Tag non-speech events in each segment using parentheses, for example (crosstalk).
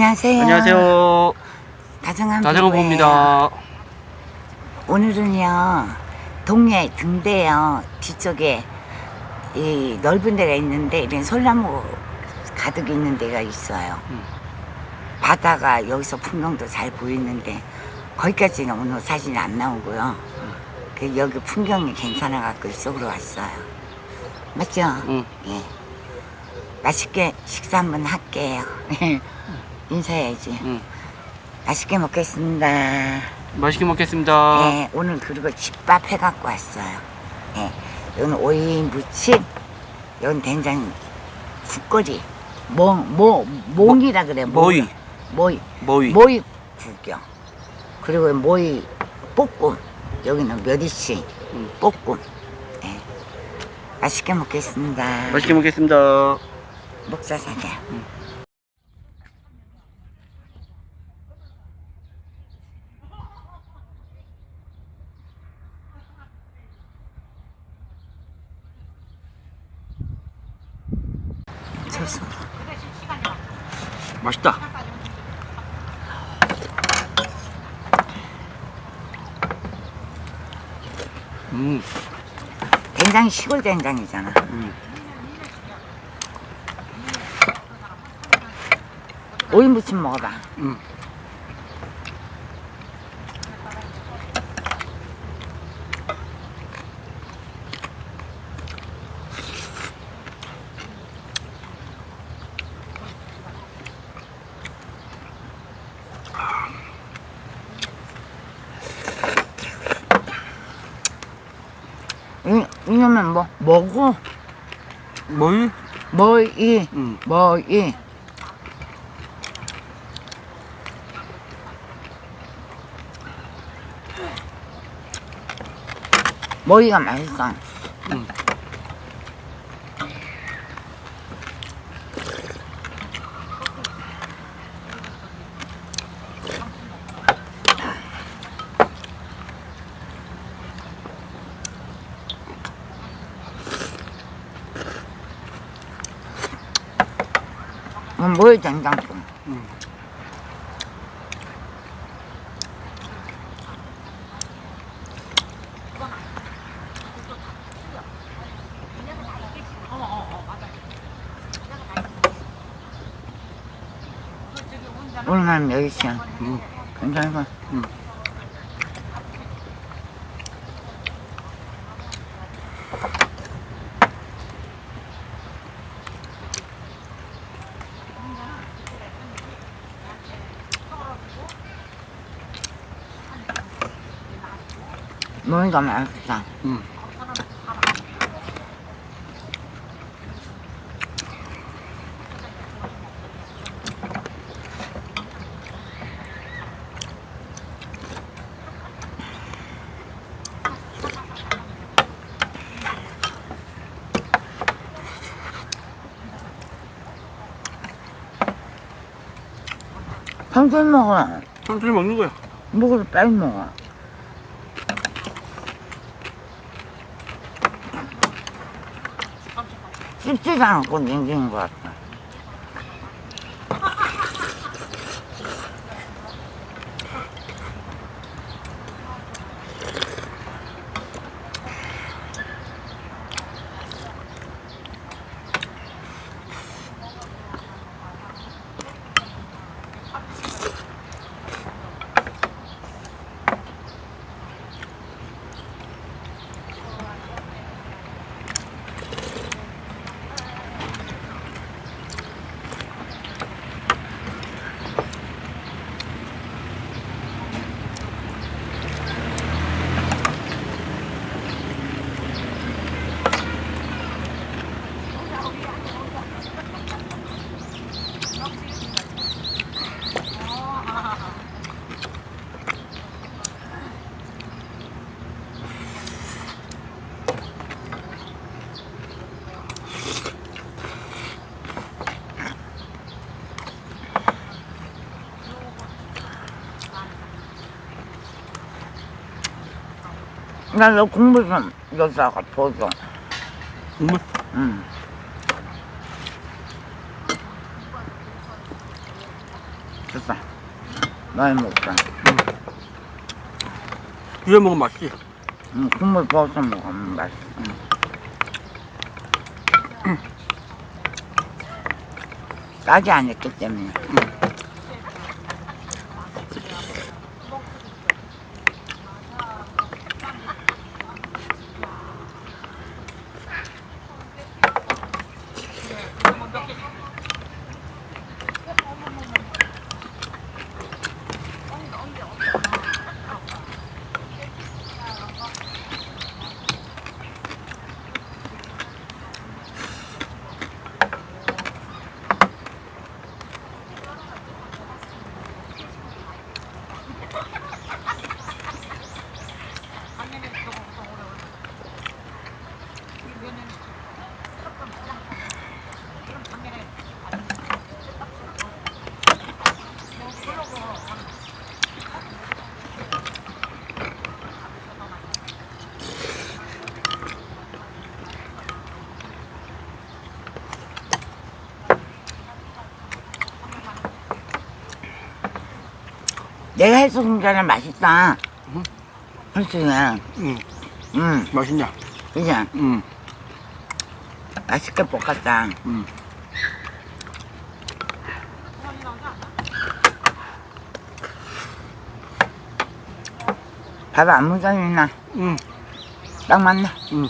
안녕하세요. 안녕하세요. 다정한 부부예요. 봅니다. 오늘은요 동네 등대요 뒤쪽에 이 넓은 데가 있는데 이런 솔나무 가득 있는 데가 있어요. 음. 바다가 여기서 풍경도 잘 보이는데 거기까지는 오늘 사진이 안 나오고요. 그 여기 풍경이 괜찮아 갖고 이쪽으로 왔어요. 맞죠? 응. 예. 맛있게 식사 한번 할게요. (laughs) 인사해야지. 응. 맛있게 먹겠습니다. 맛있게 먹겠습니다. 네, 오늘 그리고 집밥 해갖고 왔어요. 네, 여기는 오이 무침, 여기는 된장 국거리, 뭐, 뭐, 몽이라 그래. 모이. 모이. 모이. 모이 국이요. 그리고 모이 볶음. 여기는 멸이치 음. 볶음. 네. 맛있게 먹겠습니다. 맛있게 먹겠습니다. 먹자, 자 좋소. 맛있다. 음. 된장이 시골 된장이잖아. 음. 오이 무침 먹어봐. 음. 이, 이놈은 뭐, 뭐고? 모이? 뭐이, 음. 뭐이. 뭐이가 맛있어. 음. 건 뭐이 된장국. 음. 오늘은 여기서 음. 괜찮아. 음. 뭐이가 맛있어. 음. 천천히 먹어. 천천히 먹는 거야. 먹어도 빨리 먹어. 씹지도 않고 냉기 나너 국물 좀 여기다가 부어줘. 국물? 응. 많이 먹자. 이래 먹으면 맛있지. 음, 국물 부어서 먹으면 맛있어. 짜지 않았기 때문에. 내가 해서 공자는 맛있다. 응. 그렇지. 응. 응, 맛있냐? 그지? 응. 맛있게 볶았다. 응. 밥안 묻어있나? 응. 딱 맞네. 응.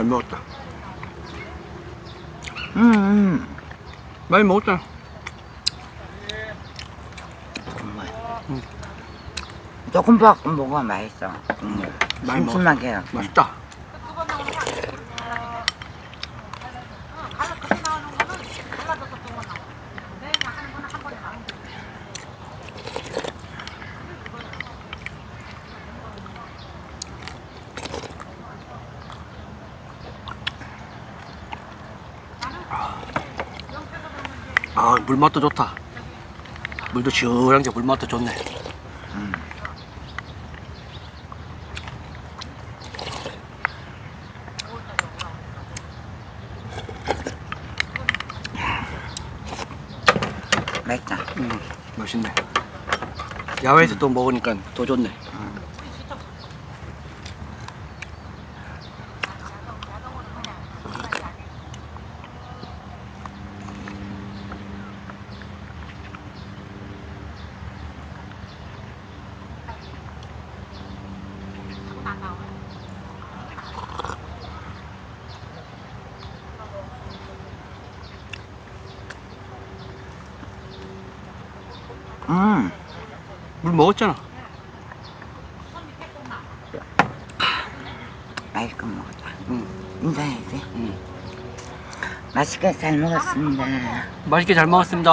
잘 먹었다. 응, 응. 많이 먹었잖아. 국물. 응. 조금 볶고 먹으면 맛있어. 국물. 많이 먹었어. 심심하게. 맛있다. 아, 물맛도 좋다. 물도 시원한 게 물맛도 좋네. 맛있다. 음, 맛있네. 야외에서 또 먹으니까 더 좋네. 음, 물 먹었잖아. 맛있게 먹었다. 응, 인사해야지. 응. 맛있게 잘 먹었습니다. 맛있게 잘 먹었습니다.